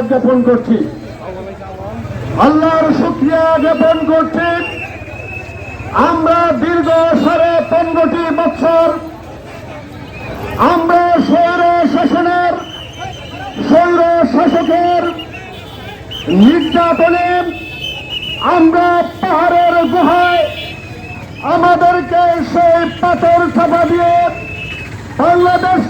ধন্যবাদ জ্ঞাপন করছি। আল্লাহর শুক্রিয়া জ্ঞাপন করছি। আমরা দীর্ঘ সাড়ে পনেরোটি বছর আমরা স্বৈর শাসনের স্বৈর শাসকের নির্যাতনে আমরা পাহাড়ের গুহায় আমাদেরকে সেই পাথর চাপা দিয়ে বাংলাদেশকে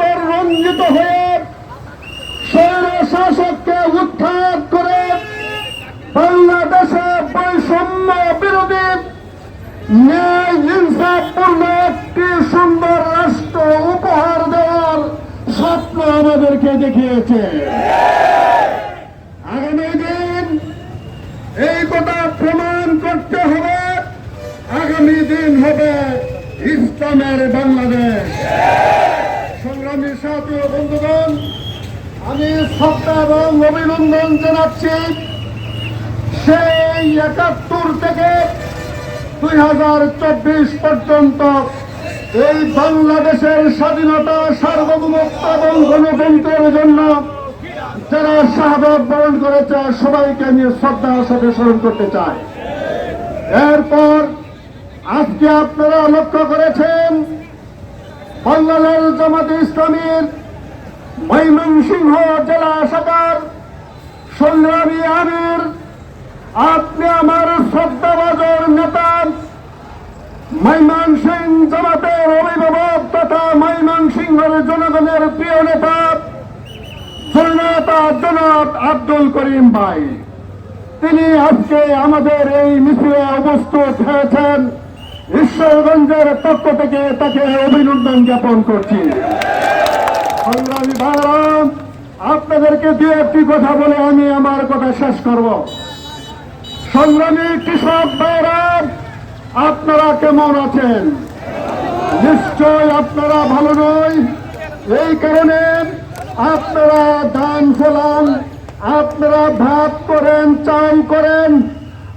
চত্বর রঞ্জিত হয়ে স্বৈর শাসককে উদ্ধার করে বাংলাদেশে বৈষম্য বিরোধী ন্যায় ইনসাফপূর্ণ একটি সুন্দর রাষ্ট্র উপহার দেওয়ার স্বপ্ন আমাদেরকে দেখিয়েছে। আগামী দিন এই কথা প্রমাণ করতে হবে। আগামী দিন হবে ইসলামের বাংলাদেশ। সংগ্রামী সাথী বন্ধুগণ, আমি শ্রদ্ধা এবং অভিনন্দন জানাচ্ছি সেই একাত্তর থেকে দুই হাজার চব্বিশ পর্যন্ত এই বাংলাদেশের স্বাধীনতা সার্বভৌমত্ব এবং গণতন্ত্রের জন্য যারা শাহাদত বরণ করেছে, সবাইকে আমি শ্রদ্ধার সাথে স্মরণ করতে চাই। এরপর আজকে আপনারা লক্ষ্য করেছেন বাংলাদেশ জামাতে ইসলামীর ময়মনসিংহ জেলা শাখার সংগ্রামী আমির, আপনি আমার শ্রদ্ধাবাজর নেতা ময়মনসিং জামাতের অভিভাবক তথা ময়মনসিংহের জনগণের প্রিয় নেতা জনাব আব্দুল করিম ভাই। তিনি আজকে আমাদের এই মিছিলে উপস্থিত হয়েছেন। ঈশ্বরগঞ্জের পক্ষ থেকে তাকে অভিনন্দন জ্ঞাপন করছি। সংগ্রামী ভাইরাম, আপনাদেরকে দু একটি কথা বলে আমি আমার কথা শেষ করব। সংগ্রামী কৃষক ভাইরাম, আপনারা কেমন আছেন? নিশ্চয় আপনারা ভালো নয় এই কারণে আপনারা দান ফলান, আপনারা ভাত করেন, চাল করেন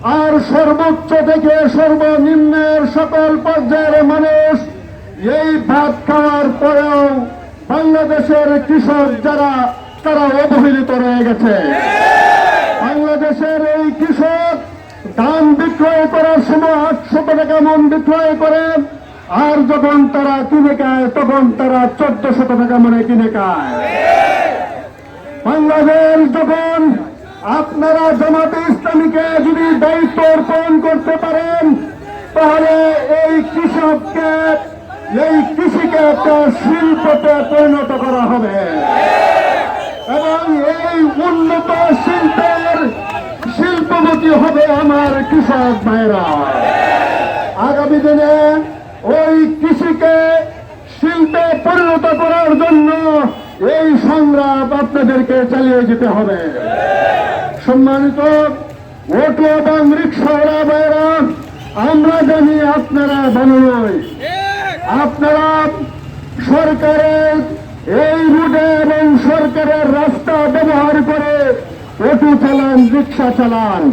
আর সর্বোচ্চ থেকে সর্বনিম্নের সকল পর্যায়ের মানুষ এই ভাত খাওয়ার পরেও বাংলাদেশের কৃষক যারা, তারা অবহেলিত রয়ে গেছে। বাংলাদেশের এই কৃষক ধান বিক্রয় করার সময় আটশত টাকা মন বিক্রয় করে, আর যখন তারা কিনে খায়, তখন তারা চোদ্দ শত টাকা মনে কিনে খায়। বাংলাদেশ যখন আপনারা জামাতে ইসলামীকে যদি দায়িত্ব অর্পণ করতে পারেন, তাহলে এই কৃষককে, এই কৃষিকে একটা শিল্পতে পরিণত করা হবে। এবং এই উন্নত শিল্পের শিল্পপতি হবে আমার কৃষক ভাইরা। আগামী দিনে ওই কৃষিকে শিল্পে পরিণত করার জন্য এই সংগ্রাম আপনাদেরকে চালিয়ে যেতে হবে। সম্মানিত অটো এবং রিক্সাওয়ালা ভাইরা আমরা জানি আপনারা ভালো আপনারা সরকারের এই রুটে এবং সরকারের রাস্তা ব্যবহার করে অটো চালান, রিক্সা চালান।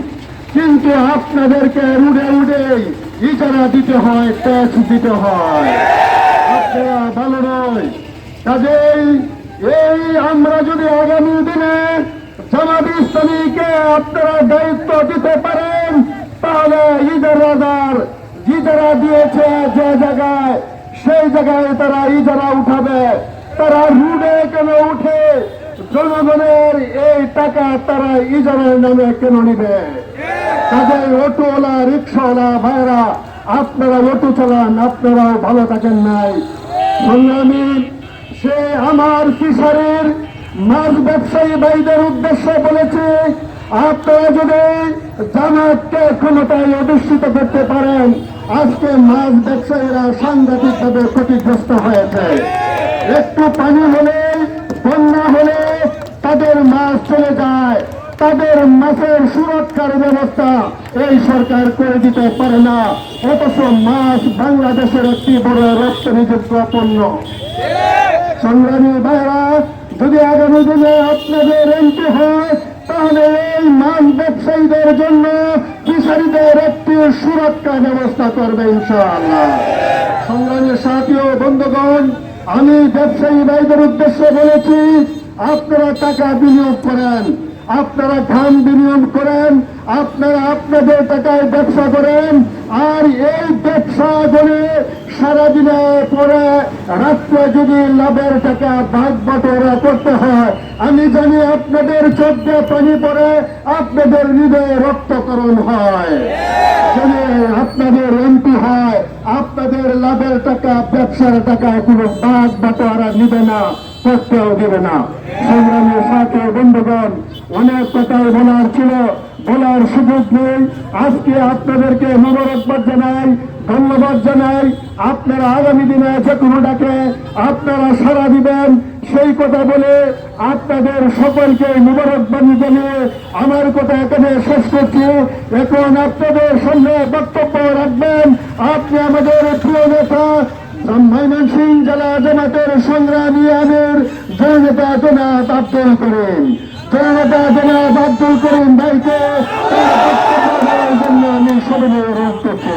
কিন্তু আপনাদেরকে রুডে উডে ইজারা দিতে হয়, ট্যাক্স দিতে হয়। আপনারা ভালো নয় কাজেই এই আমরা যদি আগামী দিনে জামাত ইসলামীকে আপনারা দায়িত্ব দিতে পারেন, তাহলে ঈদের রাজার ইজারা দিয়েছে যে জায়গায়, সেই জায়গায় তারা ইজারা উঠাবে। তারা রুডে কেন উঠে? জনগণের এই টাকা তারা ইজারার নামে কেন নিবে? তাদের অটোওয়ালা, রিক্সাওয়ালা ভাইরা আপনারা অটো চালান, আপনারাও ভালো থাকেন নাই। সংগ্রামী, সে আমার কিশোরের মাছ ব্যবসায়ী ভাইদের উদ্দেশ্যে বলেছে আপনারা যদি জামাতকে ক্ষমতায় অধিষ্ঠিত করতে পারেন, আজকে মাছ ব্যবসায়ীরা সাংঘাতিকভাবে ক্ষতিগ্রস্ত হয়েছে। একটু পানি হলে, বন্যা হলে তাদের মাছ চলে যায়। তাদের মাছের সুরক্ষার ব্যবস্থা এই সরকার করে দিতে পারে না। অথচ মাছ বাংলাদেশের একটি বড় রপ্তানিযোগ্য পণ্য। সংগ্রামী ভাইরা, যদি আগামী দিনে আপনাদের এমপি হয় ব্যবসায়ীদের জন্য একটি সুরক্ষা ব্যবস্থা করবে ইনশাআল্লাহ। সংগ্রামের বন্ধুগণ, আমি ব্যবসায়ী ভাইদের উদ্দেশ্যে বলেছি, আপনারা টাকা বিনিয়োগ করেন, আপনারা ধান বিনিয়োগ করেন আপনারা আপনাদের টাকায় ব্যবসা করেন, আর এই ব্যবসা করে সারাদিনে পরে রাত্রে যদি লাভের টাকা ভাগ বটরা করতে হয়, আমি জানি আপনাদের চোখে পানি পড়ে আপনাদের হৃদয়ে রক্তকরণ হয়। আপনাদের এমপি হয়, আপনাদের লাভের টাকা, ব্যবসার টাকা কোনো ভাগ বাটোয়ারা নিবে না, করতেও দেবে না। সংগ্রামের সাথে, বন্ধুগণ, অনেক কথাই বলার ছিল। বলার সুযোগ নেই। আজকে আপনাদেরকে মোবারকবাদ জানাই, ধন্যবাদ জানাই। আপনারা আগামী দিনে যে কোনো ডাকে আপনারা সাড়া দিবেন। সেই কথা বলে আপনাদের সকলকে মুবারকবাদী জানিয়ে আমার কথা এখানে শেষ করছি। এখন আপনাদের সামনে বক্তব্য রাখবেন। আপনি আমাদের প্রিয় নেতা ময়মনসিং জেলা জামাতের সংগ্রামী আমির জননেতা জনাব আব্দুল করিম। জননেতা জনাব আব্দুল করিম ভাইকে জন্য আমি সবাই অনুরোধ করছি